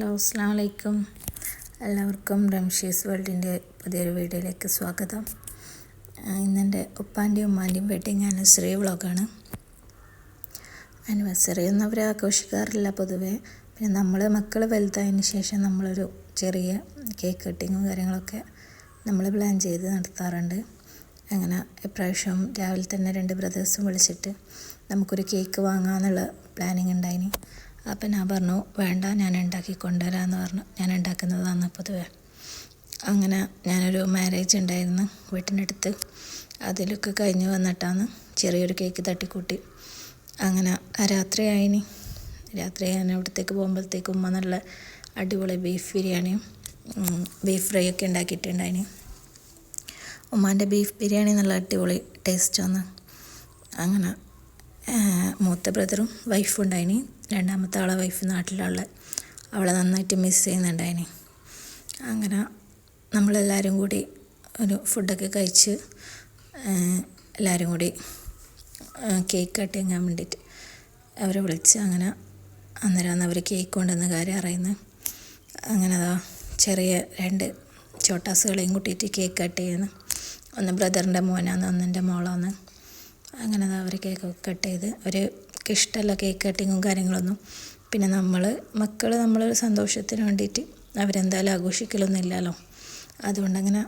അലൈക്കും എല്ലാവർക്കും റംഷീസ് വേൾഡിന്റെ പുതിയൊരു വീഡിയോയിലേക്ക് സ്വാഗതം. ഇന്നെന്റെ ഉപ്പാന്റെയും ഉമ്മാന്റെയും വെഡിങ് ആനിവേഴ്സറി വ്ളോഗാണ്. ആനിവേഴ്സറി ഒന്നും അവർ ആഘോഷിക്കാറില്ല പൊതുവേ. പിന്നെ നമ്മൾ മക്കൾ വലുതായതിന് ശേഷം നമ്മളൊരു ചെറിയ കേക്ക് കട്ടിങ്ങും കാര്യങ്ങളൊക്കെ നമ്മൾ പ്ലാൻ ചെയ്ത് നടത്താറുണ്ട്. അങ്ങനെ ഇപ്രാവശ്യം രാവിലെ തന്നെ രണ്ട് ബ്രദേഴ്സും വിളിച്ചിട്ട് നമുക്കൊരു കേക്ക് വാങ്ങാമെന്നുള്ള പ്ലാനിങ് ഉണ്ടായിനി. അപ്പം ഞാൻ പറഞ്ഞു വേണ്ട ഞാൻ ഉണ്ടാക്കി കൊണ്ടുവരാമെന്ന് പറഞ്ഞു. ഞാൻ ഉണ്ടാക്കുന്നതാണ് പൊതുവെ. അങ്ങനെ ഞാനൊരു മാരേജ് ഉണ്ടായിരുന്നു വീട്ടിനടുത്ത്. അതിലൊക്കെ കഴിഞ്ഞ് വന്നിട്ടാണ് ചെറിയൊരു കേക്ക് തട്ടിക്കൂട്ടി. അങ്ങനെ രാത്രി ആയിനി. രാത്രി ഞാൻ അവിടത്തേക്ക് പോകുമ്പോഴത്തേക്ക് ഉമ്മ നല്ല അടിപൊളി ബീഫ് ബിരിയാണിയും ബീഫ് ഫ്രൈ ഒക്കെ ഉണ്ടാക്കിയിട്ടുണ്ടായിന്. ഉമ്മാന്റെ ബീഫ് ബിരിയാണി നല്ല അടിപൊളി ടേസ്റ്റ് വന്ന് അങ്ങനെ മൂത്ത ബ്രദറും വൈഫും ഉണ്ടായിന്. രണ്ടാമത്തെ ആളെ വൈഫ് നാട്ടിലുള്ള. അവളെ നന്നായിട്ട് മിസ് ചെയ്യുന്നുണ്ടായിന്. അങ്ങനെ നമ്മളെല്ലാവരും കൂടി ഒരു ഫുഡൊക്കെ കഴിച്ച് എല്ലാവരും കൂടി കേക്ക് കട്ട് ചെയ്യാൻ വേണ്ടിയിട്ട് അവരെ വിളിച്ച് അങ്ങനെ അന്നേരമാണ് അവർ കേക്ക് കൊണ്ടുവന്ന കാര്യം അറിയുന്നത് അങ്ങനെ അതാ ചെറിയ രണ്ട് ചോട്ടാസുകളെയും കൂട്ടിയിട്ട് കേക്ക് കട്ട് ചെയ്യുന്നു. ഒന്ന് ബ്രദറിന്റെ മോനാന്ന് ഒന്ന് എന്റെ മോളാണ് അങ്ങനെ അവർ കേക്ക് കട്ട് ചെയ്ത് അവർക്ക് ഇഷ്ടമല്ല കേക്ക് കട്ടിങ്ങും കാര്യങ്ങളൊന്നും. പിന്നെ നമ്മൾ മക്കൾ നമ്മൾ സന്തോഷത്തിന് വേണ്ടിയിട്ട് അവരെന്തായാലും ആഘോഷിക്കലൊന്നും ഇല്ലല്ലോ അതുകൊണ്ടങ്ങനെ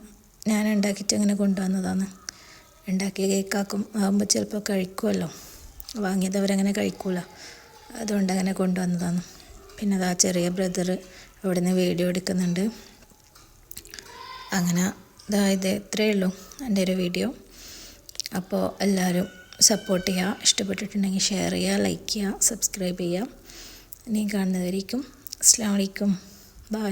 ഞാൻ ഉണ്ടാക്കിയിട്ട് അങ്ങനെ കൊണ്ടുവന്നതാണ്. ഉണ്ടാക്കിയ കേക്കാക്കും ആകുമ്പോൾ ചിലപ്പോൾ കഴിക്കുമല്ലോ. വാങ്ങിയത് അവരങ്ങനെ കഴിക്കൂല. അതുകൊണ്ട് അങ്ങനെ കൊണ്ടുവന്നതാണ്. പിന്നെ അതാ ചെറിയ ബ്രദർ അവിടെ നിന്ന് വീഡിയോ എടുക്കുന്നുണ്ട്. അങ്ങനെ ഇതാ ഇത് ഇത്രയേ ഉള്ളൂ. എന്റെ ഒരു വീഡിയോ അപ്പോൾ എല്ലാവരും സപ്പോർട്ട് ചെയ്യുക. ഇഷ്ടപ്പെട്ടിട്ടുണ്ടെങ്കിൽ ഷെയർ ചെയ്യുക ലൈക്ക് ചെയ്യുക സബ്സ്ക്രൈബ് ചെയ്യുക. ഇനി കാണുന്നതായിരിക്കും അസ്സാം വലൈക്കും ബായ്